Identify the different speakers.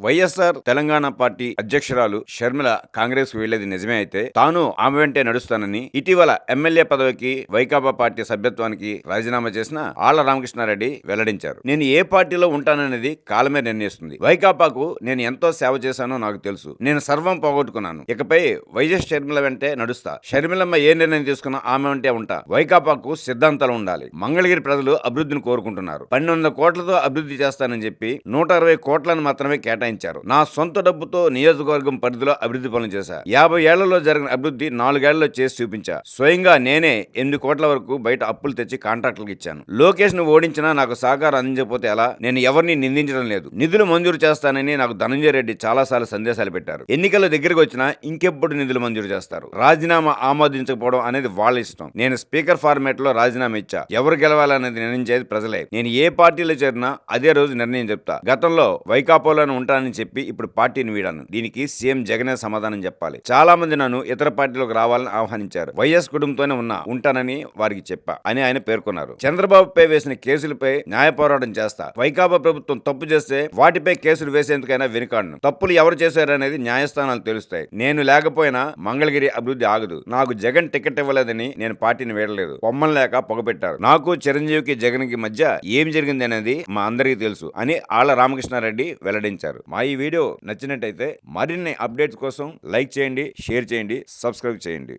Speaker 1: YSR Telangana party అధ్యక్షురాలు షర్మిల కాంగ్రెస్ వెళ్ళేది నిజమే అయితే తాను ఆమె వెంటే నడుస్తానని ఇటీవల ఎమ్మెల్యే పదవికి వైకాపా పార్టీ సభ్యత్వానికి రాజీనామా చేసిన ఆళ్ళ రామకృష్ణారెడ్డి వెల్లడించారు. నేను ఏ పార్టీలో ఉంటాననేది కాలమే నిర్ణయిస్తుంది. వైకాపాకు నేను ఎంతో సేవ చేశానో నాకు తెలుసు. నేను సర్వం పోగొట్టుకున్నాను. ఇకపై వైఎస్ షర్మిల వెంటే నడుస్తా. షర్మిలమ్మ ఏ నిర్ణయం తీసుకున్నా ఆమె వెంటే ఉంటా. వైకాపాకు సిద్ధాంతాలు ఉండాలి. మంగళగిరి ప్రజలు అభివృద్ధిని కోరుకుంటున్నారు. పన్నెండు వందల కోట్లతో అభివృద్ధి చేస్తానని చెప్పి నూట అరవై కోట్లను మాత్రమే కేటాయించారు. నా సొంత డబ్బుతో నియోజకవర్గం పరిధిలో అభివృద్ధి పనులు చేశా. యాభై ఏళ్ళలో జరిగిన అభివృద్ధి నాలుగేళ్ళలో చేసి చూపించా. స్వయంగా నేనే ఎనిమిది కోట్ల వరకు బయట అప్పులు తెచ్చి కాంట్రాక్టులకు ఇచ్చాను. లోకేష్ను ఓడించినా నాకు సహకారం అందించకపోతే ఎలా? నేను ఎవరిని నిందించడం లేదు. నిధులు మంజూరు చేస్తానని నాకు ధనంజయ రెడ్డి చాలాసార్లు సందేశాలు పెట్టారు. ఎన్నికల దగ్గరకు వచ్చినా ఇంకెప్పుడు నిధులు మంజూరు చేస్తారు. రాజీనామా ఆమోదించకపోవడం అనేది వాళ్ళ ఇష్టం. నేను స్పీకర్ ఫార్మేట్లో రాజీనామా ఇచ్చా. ఎవరు గెలవాలనేది నిర్ణయించేది ప్రజలే. నేను ఏ పార్టీలో చేరినా అదే రోజు నిర్ణయం చెప్తా. గతంలో వైకాపోలోనే ఉంటానని చెప్పి ఇప్పుడు పార్టీని వీడాను. దీనికి సీఎం జగనే సమాధానం చెప్పాలి. చాలా మంది నన్ను ఇతర పార్టీలకు రావాలని ఆహ్వానించారు. వైఎస్ కుటుంబంతోనే ఉన్నా ఉంటానని వారికి చెప్పా అని ఆయన పేర్కొన్నారు. చంద్రబాబుపై వేసిన కేసులపై న్యాయ పోరాటం చేస్తా. వైకాపా ప్రభుత్వం తప్పు చేస్తే వాటిపై కేసులు వేసేందుకైనా వెనుకాడను. తప్పులు ఎవరు చేశారనేది న్యాయస్థానాలు తెలుస్తాయి. నేను లేకపోయినా మంగళగిరి అభివృద్ధి ఆగదు. నాకు జగన్ టికెట్ ఇవ్వలేదని నేను పార్టీని వీడలేదు. పొమ్మం లేక పొగపెట్టారు. నాకు చిరంజీవికి జగన్కి మధ్య ఏం జరిగింది అనేది మా అందరికీ తెలుసు అని ఆళ్ళ రామకృష్ణారెడ్డి వెల్లడించారు. మా ఈ వీడియో నచ్చినట్టయితే మరిన్ని అప్డేట్స్ కోసం లైక్ చేయండి షేర్ చేయండి సబ్స్క్రైబ్ చేయండి.